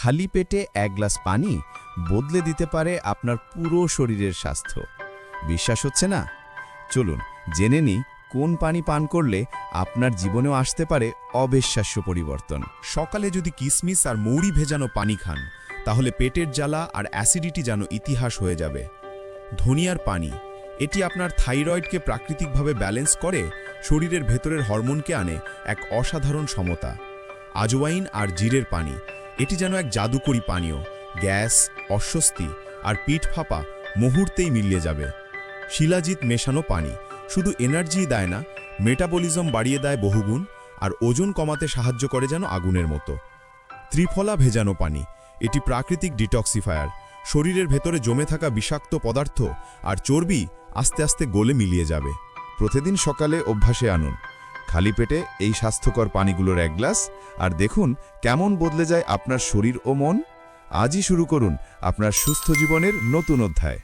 খালি পেটে এক গ্লাস পানি বদলে দিতে পারে আপনার পুরো শরীরের স্বাস্থ্য। বিশ্বাস হচ্ছে না? চলুন, জেনে নিই কোন পানি পান করলে আপনার জীবনেও আসতে পারে অবিশ্বাস্য পরিবর্তন। সকালে যদি কিসমিস আর মৌরি ভেজানো পানি খান, তাহলে পেটের জ্বালা আর অ্যাসিডিটি যেন ইতিহাস হয়ে যাবে। ধনিয়ার পানি, এটি আপনার থাইরয়েডকে প্রাকৃতিকভাবে ব্যালেন্স করে শরীরের ভেতরের হরমোনকে আনে এক অসাধারণ সমতা। আজওয়াইন আর জিরের পানি এটি যেন এক জাদুকরী পানীয়। গ্যাস, অস্বস্তি আর পিঠ ফাঁপা মুহূর্তেই মিলিয়ে যাবে। শিলাজিৎ মেশানো পানি। শুধু এনার্জিই দেয় না মেটাবলিজম বাড়িয়ে দেয় বহুগুণ আর ওজন কমাতে সাহায্য করে যেন আগুনের মতো। ত্রিফলা ভেজানো পানি। এটি প্রাকৃতিক ডিটক্সিফায়ার শরীরের ভেতরে জমে থাকা বিষাক্ত পদার্থ আর চর্বি আস্তে আস্তে গলে মিলিয়ে যাবে। প্রতিদিন সকালে অভ্যাসে আনুন। খালি পেটে এই স্বাস্থ্যকর পানিগুলোর এক গ্লাস, আর দেখুন কেমন বদলে যায় আপনার শরীর ও মন। আজই শুরু করুন আপনার সুস্থ জীবনের নতুন অধ্যায়।